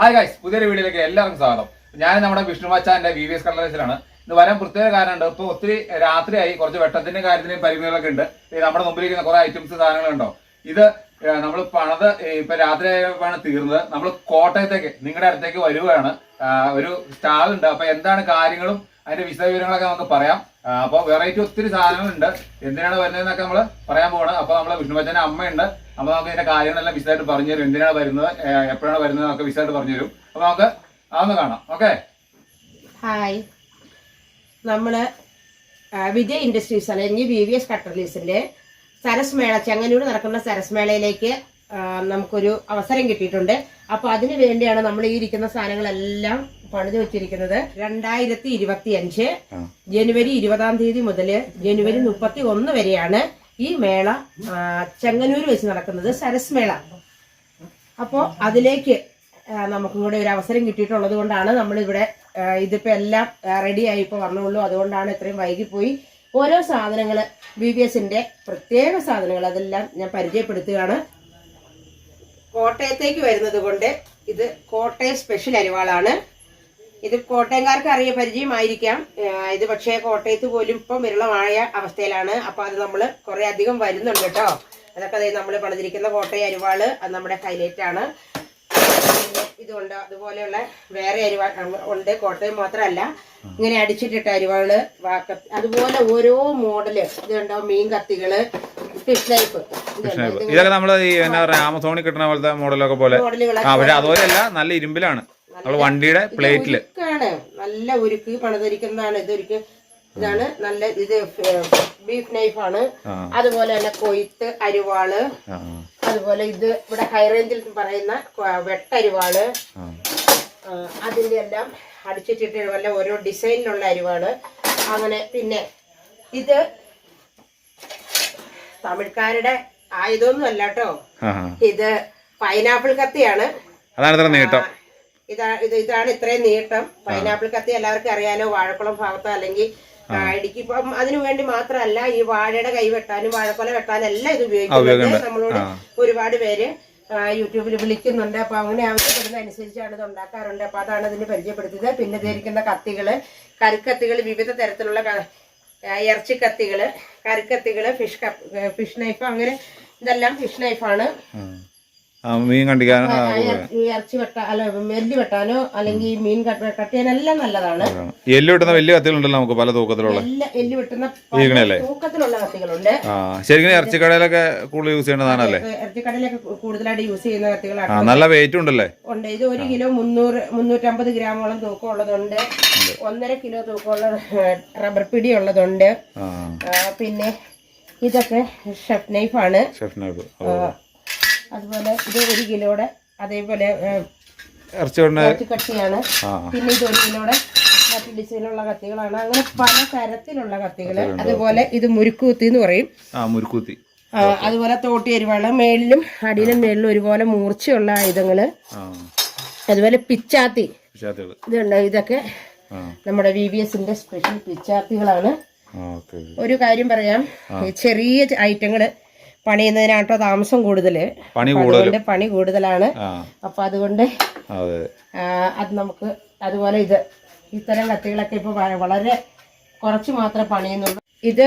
Hi guys പുതിയൊരു വീഡിയോയിലേക്ക് എല്ലാവർക്കും സ്വാഗതം. ഞാൻ നമ്മുടെ വിഷ്ണു മച്ചാന്റെ വി വി എസ് കളറേഴ്സിലാണ് ഇന്ന് വരാൻ പ്രത്യേക കാരണമുണ്ട്. ഇപ്പൊ ഒത്തിരി രാത്രിയായി. കുറച്ച് വെട്ടത്തിന്റെ കാര്യത്തിനും പരിമിതികളൊക്കെ ഉണ്ട്. നമ്മുടെ മുമ്പിലിരിക്കുന്ന കുറെ ഐറ്റംസ് സാധനങ്ങളുണ്ടോ ഇത് നമ്മൾ പണത് ഇപ്പൊ രാത്രി ആയപ്പോഴാണ് തീർന്നത്. നമ്മൾ കോട്ടയത്തേക്ക് നിങ്ങളുടെ അടുത്തേക്ക് വരുവാണ്. ഒരു സ്റ്റാൾ ഉണ്ട്. അപ്പൊ എന്താണ് കാര്യങ്ങളും? അതിന്റെ വിശദവിവരങ്ങളൊക്കെ നമുക്ക് പറയാം. അപ്പോൾ അപ്പൊ വെറൈറ്റി ഒത്തിരി സാധനങ്ങളുണ്ട്. എന്തിനാണ് വരുന്നതെന്നൊക്കെ നമ്മൾ പറയാൻ പോവാണ്. അപ്പൊ നമ്മൾ വിഷ്ണുമച്ചന്റെ അമ്മയുണ്ട്. അപ്പൊ നമുക്ക് ഇതിന്റെ കാര്യങ്ങളെല്ലാം വിശദമായിട്ട് പറഞ്ഞു തരും. എന്തിനാണ് വരുന്നത്? എപ്പോഴാണ് വരുന്നത്? നമുക്ക് വിശദമായിട്ട് പറഞ്ഞു തരും. അപ്പൊ നമുക്ക് അതൊന്ന് കാണാം. ഓക്കെ? ഹായ്. നമ്മൾ വിജയ് ഇൻഡസ്ട്രീസ് അല്ലെങ്കിൽ വി വി എസ് കട്ടർലീസിന്റെ സരസ് മേള ചെങ്ങന്നൂർ നടക്കുന്ന സരസ് മേളയിലേക്ക് നമുക്കൊരു അവസരം കിട്ടിയിട്ടുണ്ട്. അപ്പൊ അതിനു വേണ്ടിയാണ് നമ്മൾ ഈ ഇരിക്കുന്ന സാധനങ്ങളെല്ലാം പണിത് വെച്ചിരിക്കുന്നത്. രണ്ടായിരത്തി ഇരുപത്തി അഞ്ച് ജനുവരി ഇരുപതാം തീയതി മുതൽ ജനുവരി മുപ്പത്തി ഒന്ന് വരെയാണ് ഈ മേള ചെങ്ങന്നൂർ വെച്ച് നടക്കുന്നത് സരസ് മേള. അപ്പോൾ അതിലേക്ക് നമുക്കും കൂടെ ഒരു അവസരം കിട്ടിയിട്ടുള്ളത് കൊണ്ടാണ് നമ്മളിവിടെ ഇതിപ്പോൾ ഇതിപ്പോ എല്ലാം റെഡിയായി ഇപ്പോൾ വന്നുള്ളൂ. അതുകൊണ്ടാണ് ഇത്രയും വൈകിപ്പോയി. ഓരോ സാധനങ്ങൾ ബി ബി എസിന്റെ പ്രത്യേക സാധനങ്ങൾ അതെല്ലാം ഞാൻ പരിചയപ്പെടുത്തുകയാണ്. കോട്ടയത്തേക്ക് വരുന്നത് കൊണ്ട് ഇത് കോട്ടയം സ്പെഷ്യൽ അരിവാളാണ്. ഇത് കോട്ടയംകാർക്ക് അറിയ പരിചയമായിരിക്കാം. ഇത് പക്ഷേ കോട്ടയത്ത് പോലും ഇപ്പം വിരളമായ അവസ്ഥയിലാണ്. അപ്പൊ അത് നമ്മൾ കുറെ അധികം വരുന്നുണ്ട് കേട്ടോ. അതൊക്കെ നമ്മൾ പണിതിരിക്കുന്ന കോട്ടയ അരിവാൾ അത് നമ്മുടെ ഹൈലൈറ്റ് ആണ്. ഇതുണ്ട്. അതുപോലെയുള്ള വേറെ അരിവാൾ ഉണ്ട്. കോട്ടയം മാത്രമല്ല. ഇങ്ങനെ അടിച്ചിട്ടിട്ട അരിവാൾ വാക്ക അതുപോലെ ഓരോ മോഡൽ. ഇതുണ്ടോ മീൻ കത്തികൾ ഫിഷ് ലൈഫ്. ഇതൊക്കെ നമ്മൾ ഈ എന്നാ പറയാ ആമസോണിൽ കിട്ടുന്ന പോലത്തെ മോഡലൊക്കെ പോലെ. ആ പക്ഷെ അതുപോലെയല്ല നല്ല ഇരുമ്പിലാണ്. നമ്മൾ വണ്ടിയുടെ പ്ലേറ്റിൽ. നല്ല ഉരുക്ക് പണിതിരിക്കുന്നതാണ്. ഇതൊരുക്ക് ഇതാണ്. നല്ല ഇത് ബീഫ് നൈഫ് ആണ് അതുപോലെ തന്നെ കൊയ്ത്ത് അരിവാൾ. അതുപോലെ ഇത് ഇവിടെ ഹൈറേഞ്ചിൽ പറയുന്ന വെട്ടരിവാൾ. അതിന്റെ എല്ലാം അടിച്ചിട്ടിട്ട് വല്ല ഓരോ ഡിസൈനിലുള്ള അരിവാൾ അങ്ങനെ പിന്നെ ഇത് തമിഴ്ക്കാരുടെ ആയുധമൊന്നും അല്ല കേട്ടോ. ആ, ആ. ഇത് പൈനാപ്പിൾ കത്തിയാണ്. അതാണ് നീട്ടം. ഇതാ ഇത് ഇതാണ് ഇത്രയും നീട്ടം. പൈനാപ്പിൾ കത്തി എല്ലാവർക്കും അറിയാലോ വാഴക്കുളം ഭാഗത്ത് അല്ലെങ്കിൽ ഇടുക്കി ഇപ്പം അതിനു വേണ്ടി മാത്രമല്ല ഈ വാഴയുടെ കൈ വെട്ടാനും വാഴക്കൊല വെട്ടാനും എല്ലാം ഇത് ഉപയോഗിക്കുന്നുണ്ട്. നമ്മളോട് ഒരുപാട് പേര് യൂട്യൂബിൽ വിളിക്കുന്നുണ്ട്. അപ്പൊ അങ്ങനെ ആവശ്യപ്പെടുന്ന അനുസരിച്ചാണ് ഇത് ഉണ്ടാക്കാറുണ്ട്. അപ്പൊ അതാണ് ഇതിന് പരിചയപ്പെടുത്തിയത്. പിന്നെ ധരിക്കുന്ന കത്തികൾ കറിക്കത്തികൾ വിവിധ തരത്തിലുള്ള ഇറച്ചി കത്തികൾ കരിക്കത്തികൾ ഫിഷ് ഫിഷ് നൈഫ് അങ്ങനെ ഇതെല്ലാം ഫിഷ് നൈഫാണ്. മീൻ കണ്ടിക്കാൻ ഇറച്ചി വെട്ട അല്ല മെല്ലി വെട്ടാനോ അല്ലെങ്കിൽ മീൻ കട്ടിയാനെല്ലാം നല്ലതാണ്. എല്ല് വെട്ടുന്ന വലിയ കത്തികളുണ്ടല്ലോ നമുക്ക് പല തൂക്കത്തിലുള്ള. എല്ലാ എല്ലി വെട്ടുന്ന തൂക്കത്തിലുള്ള കത്തികളുണ്ട്. ശരിക്കും ഇറച്ചിക്കടയിലൊക്കെ കൂടുതൽ യൂസ് ചെയ്യേണ്ട സാധനമല്ലേ ഇറച്ചിക്കടയിലൊക്കെ കൂടുതലായിട്ട് യൂസ് ചെയ്യുന്ന കത്തികളാണ്. നല്ല വെയിറ്റ് ഉണ്ടല്ലേ? ഉണ്ട്. ഇത് ഒരു കിലോ മുന്നൂറ് മുന്നൂറ്റമ്പത് ഗ്രാമോളം തൂക്കമുള്ളതുണ്ട്. ഒന്നര കിലോ തൂക്കമുള്ള റബ്ബർ പിടി ഉള്ളതുണ്ട്. പിന്നെ ഇതൊക്കെ ഷെഫ് നൈഫാണ്. Chef knife. അതുപോലെ ഇത് ഒരു കിലോയുടെ അതേപോലെ ഇറച്ചി കട്ടിയാണ്. പിന്നെ ഇത് ഒരു കിലോയുടെ മറ്റു ഡിസൈനുള്ള കത്തികളാണ്. അങ്ങനെ പല തരത്തിലുള്ള കത്തികൾ. അതുപോലെ ഇത് മുരുക്കുകുത്തി എന്ന് പറയും. മുരുക്കൂത്തി അതുപോലെ തോട്ടി എരിവാൾ മേളിലും അടിയിലും മേളിലും ഒരുപോലെ മൂർച്ചയുള്ള ആയുധങ്ങൾ. അതുപോലെ പിച്ചാത്തി. ഇതുണ്ട്. ഇതൊക്കെ നമ്മുടെ വി ബി എസിന്റെ സ്പെഷ്യൽ പിച്ചാത്തികളാണ്. ഒരു കാര്യം പറയാം. ചെറിയ ഐറ്റങ്ങൾ പണിയുന്നതിനാട്ടോ താമസം കൂടുതൽ പണി കൂടുതൽ അതുകൊണ്ട് പണി കൂടുതലാണ്. അപ്പൊ അതുകൊണ്ട് അതെ. നമുക്ക് അതുപോലെ ഇത് ഇത്തരം കത്തികളൊക്കെ ഇപ്പൊ വളരെ കുറച്ച് മാത്രം പണിയുന്നുള്ളൂ. ഇത്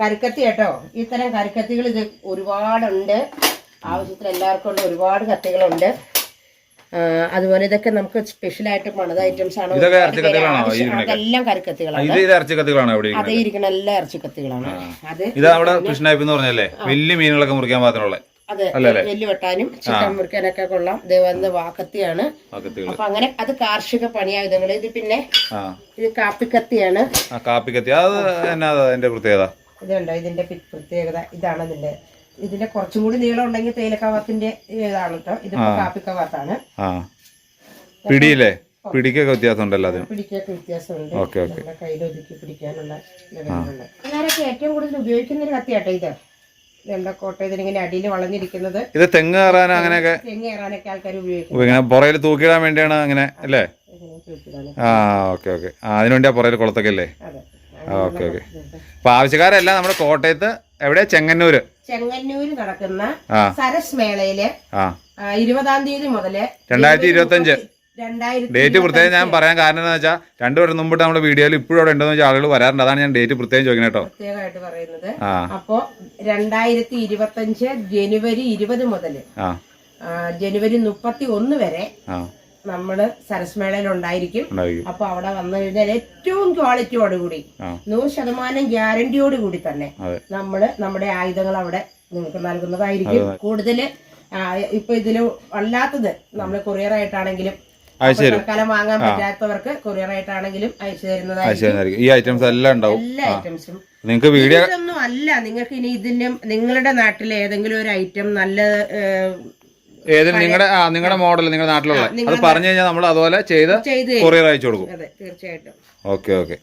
കരിക്കത്തി കേട്ടോ. ഇത്തരം കരിക്കത്തികൾ ഇത് ഒരുപാടുണ്ട്. ആവശ്യത്തിന് എല്ലാവർക്കും ഉണ്ട്. ഒരുപാട് കത്തികളുണ്ട്. അതുപോലെ ഇതൊക്കെ നമുക്ക് സ്പെഷ്യൽ ആയിട്ട് പണിത ഐറ്റംസ് ആണ്? അതെല്ലാം കരിക്കത്തികളാണ് ഇത് ഇത് ഇറച്ചി കത്തികളാണോ ഇവിടെ അതേ ഇരിക്കുന്ന എല്ലാ ഇറച്ചിക്കത്തികളാണ്. അതെ ഇത് എന്ന് പറഞ്ഞല്ലേ? വലിയ മീനുകളൊക്കെ മുറിക്കാൻ മാത്രമുള്ള അതെ? വെല്ലു വെട്ടാനും ചിക്കൻ മുറിക്കാനൊക്കെ കൊള്ളാം. ദേവന്ത വാക്കത്തിയാണ്. അപ്പൊ അങ്ങനെ അത് കാർഷിക പണിയായുധങ്ങൾ ഇത് പിന്നെ ഇത് കാപ്പിക്കത്തിയാണ്. കാപ്പിക്കത്തി. കാപ്പി കത്തി അത് എന്നാ അതിന്റെ പ്രത്യേകത? ഇതുണ്ടോ? ഇതിന്റെ പ്രത്യേകത. ഇതാണ് ഇതിന്റെ ഇതിന്റെ കുറച്ചും കൂടി നീളം ഉണ്ടെങ്കിൽ തേയിലക്കവാത്തിന്റെ ഇതാണ് കേട്ടോ ഇതിപ്പോ കാപ്പിക്കവാത്താണ്. ആ. പിടിയില്ലേ? പിടിക്കൊക്കെ വ്യത്യാസം ഉണ്ടല്ലോ അതിന്. പിടിക്കൊക്കെ വ്യത്യാസമുണ്ട്. Okay okay. ഒതുക്കി പിടിക്കാനുള്ള ലെവലുണ്ട് ഏറ്റവും കൂടുതൽ ഉപയോഗിക്കുന്ന ഒരു കത്തിയാട്ടോ ഇത്. ഇതെന്താ കോട്ടയത്തിന് ഇങ്ങനെ അടിയിൽ വളഞ്ഞിരിക്കുന്നത്. ഇത് തെങ്ങ് കയറാൻ അങ്ങനെയൊക്കെ? തെങ്ങ് കയറാനൊക്കെ ആൾക്കാർ ഉപയോഗിക്കും. ഇങ്ങനെ പുറയിൽ തൂക്കിടാൻ വേണ്ടിയാണ് അങ്ങനെ അല്ലേ? ആ ഓക്കെ ഓക്കെ. അതിനുവേണ്ടി ആ പുറയിൽ കുളത്തൊക്കെ അല്ലേ ഓക്കെ ഓക്കെ. അപ്പൊ ആവശ്യക്കാരെല്ലാം നമ്മുടെ കോട്ടയത്ത് എവിടെ? ചെങ്ങന്നൂര്. ചെങ്ങന്നൂര് നടക്കുന്ന സരസ് മേളയിൽ ഇരുപതാം തീയതി മുതൽ രണ്ടായിരത്തി ഇരുപത്തഞ്ച്. രണ്ടായിരത്തി ഡേറ്റ് പ്രത്യേകം ഞാൻ പറയാൻ കാരണം എന്താ വെച്ചാൽ രണ്ടു വർഷം മുമ്പിട്ട് നമ്മുടെ വീഡിയോയിൽ ഇപ്പോഴും അവിടെ ഉണ്ടെന്ന് വെച്ചാൽ ആളുകൾ വരാറുണ്ട്. അതാണ് ഞാൻ ഡേറ്റ് പ്രത്യേകം ചോദിക്കുന്നത് കേട്ടോ. പ്രത്യേകമായിട്ട് പറയുന്നത്. അപ്പോ രണ്ടായിരത്തി ഇരുപത്തഞ്ച് ജനുവരി ഇരുപത് മുതൽ ജനുവരി മുപ്പത്തി ഒന്ന് വരെ ആ നമ്മൾ സരസ് ഉണ്ടായിരിക്കും. അപ്പൊ അവിടെ വന്നു കഴിഞ്ഞാൽ ഏറ്റവും ക്വാളിറ്റിയോടുകൂടി നൂറ് ശതമാനം ഗ്യാരണ്ടിയോട് കൂടി തന്നെ നമ്മൾ നമ്മൾ നമ്മുടെ ആയുധങ്ങൾ അവിടെ നിങ്ങൾക്ക് നൽകുന്നതായിരിക്കും. കൂടുതൽ ഇപ്പൊ ഇതിൽ അല്ലാത്തത് നമ്മൾ കൊറിയർ ആയിട്ടാണെങ്കിലും തൽക്കാലം വാങ്ങാൻ പറ്റാത്തവർക്ക് കൊറിയർ ആയിട്ടാണെങ്കിലും അയച്ചു തരുന്നതായിരിക്കും. ഈ ഐറ്റംസ് എല്ലാം ഉണ്ടാവും. എല്ലാ ഐറ്റംസും നിങ്ങൾക്ക് വീഡിയോ ഒന്നും അല്ല. നിങ്ങൾക്ക് ഇനി ഇതിന്റെ നിങ്ങളുടെ നാട്ടിലെ ഏതെങ്കിലും ഒരു ഐറ്റം നല്ല ഏത് നിങ്ങളുടെ ആ നിങ്ങളുടെ മോഡൽ നിങ്ങളുടെ നാട്ടിലുള്ള? അത് പറഞ്ഞു കഴിഞ്ഞാൽ നമ്മൾ അതുപോലെ ചെയ്ത് കൊറിയർ അയച്ചു കൊടുക്കും. അതെ തീർച്ചയായിട്ടും. Okay okay.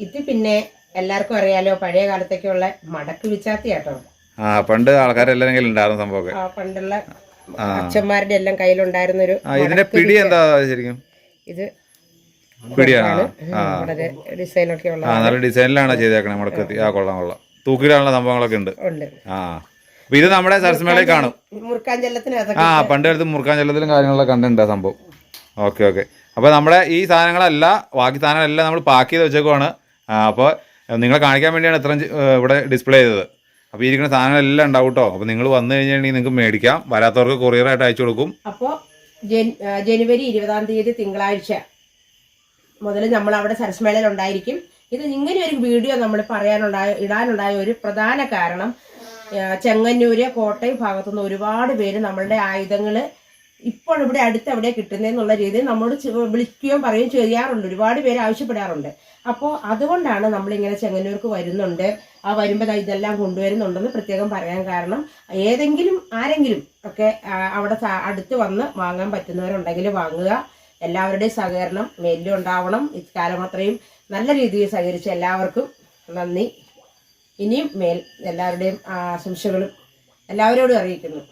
ഇത് പിന്നെ എല്ലാവർക്കും അറിയാലോ പഴയ കാലത്തേക്കുള്ള മടക്ക് വിച്ചാത്തി കേട്ടോ ആ പണ്ട് ആൾക്കാരെല്ലാം ഉണ്ടായിരുന്ന സംഭവമൊക്കെ. പണ്ടുള്ള അച്ഛന്മാരുടെ എല്ലാം കയ്യിലുണ്ടായിരുന്ന ഒരു ഇതിന്റെ പിടി എന്താ ശരിക്കും? ഇത് പിടിയാണ് വളരെ ഡിസൈനൊക്കെ ഉള്ള നല്ല ഡിസൈനിലാണ് ചെയ്തേക്കണേ മടക്കത്തി ആ. കൊള്ളാം കൊള്ളാം. തൂക്കിടാനുള്ള സംഭവങ്ങളൊക്കെ ഉണ്ട്. ആ. ഇത് നമ്മുടെ സരസ്മേളയിൽ കാണും. മുറുക്കാൻ ആ പണ്ട് കാലത്ത് മുറുക്കാൻ ചെല്ലത്തിലും കാര്യങ്ങളൊക്കെ കണ്ടിട്ടുണ്ട് ആ സംഭവം. Okay okay. അപ്പോൾ നമ്മുടെ ഈ സാധനങ്ങളല്ല ബാക്കി സാധനങ്ങളെല്ലാം നമ്മൾ പാക്ക് ചെയ്ത് വെച്ചേക്കുവാണ്. അപ്പോൾ നിങ്ങളെ കാണിക്കാൻ വേണ്ടിയാണ് ഇത്രയും ഇവിടെ ഡിസ്പ്ലേ ചെയ്തത്. അപ്പോൾ ഇരിക്കുന്ന സാധനങ്ങളെല്ലാം ഉണ്ടാവും കേട്ടോ. അപ്പോൾ നിങ്ങൾ വന്നു കഴിഞ്ഞിട്ടുണ്ടെങ്കിൽ നിങ്ങൾക്ക് മേടിക്കാം. വരാത്തവർക്ക് കൊറിയറായിട്ട് അയച്ചു കൊടുക്കും. അപ്പോൾ ജനുവരി ഇരുപതാം തീയതി തിങ്കളാഴ്ച മുതൽ നമ്മൾ അവിടെ സരസ്മേളയിൽ ഉണ്ടായിരിക്കും. ഇത് ഇങ്ങനെ ഒരു വീഡിയോ നമ്മൾ പറയാനുണ്ടായ ഇടാനുണ്ടായ ഒരു പ്രധാന കാരണം ചെങ്ങന്നൂര് കോട്ടയം ഭാഗത്തുനിന്ന് ഒരുപാട് പേര് നമ്മളുടെ ആയുധങ്ങൾ ഇപ്പോൾ ഇവിടെ അടുത്ത് എവിടെ കിട്ടുന്നതെന്നുള്ള രീതിയിൽ നമ്മോട് വിളിക്കുകയും പറയുകയും ചെയ്യാറുണ്ട്. ഒരുപാട് പേര് ആവശ്യപ്പെടാറുണ്ട്. അപ്പോൾ അതുകൊണ്ടാണ് നമ്മളിങ്ങനെ ചെങ്ങന്നൂർക്ക് വരുന്നുണ്ട്. ആ വരുമ്പോൾ ഇതെല്ലാം കൊണ്ടുവരുന്നുണ്ടെന്ന് പ്രത്യേകം പറയാൻ കാരണം ഏതെങ്കിലും ആരെങ്കിലും ഒക്കെ അവിടെ അടുത്ത് വന്ന് വാങ്ങാൻ പറ്റുന്നവരുണ്ടെങ്കിൽ വാങ്ങുക. എല്ലാവരുടെയും സഹകരണം മേലിലും ഇക്കാലം അത്രയും നല്ല രീതിയിൽ സഹകരിച്ച എല്ലാവർക്കും നന്ദി. ഇനിയും മേൽ എല്ലാവരുടെയും ആശംസകളും എല്ലാവരോടും അറിയിക്കുന്നു.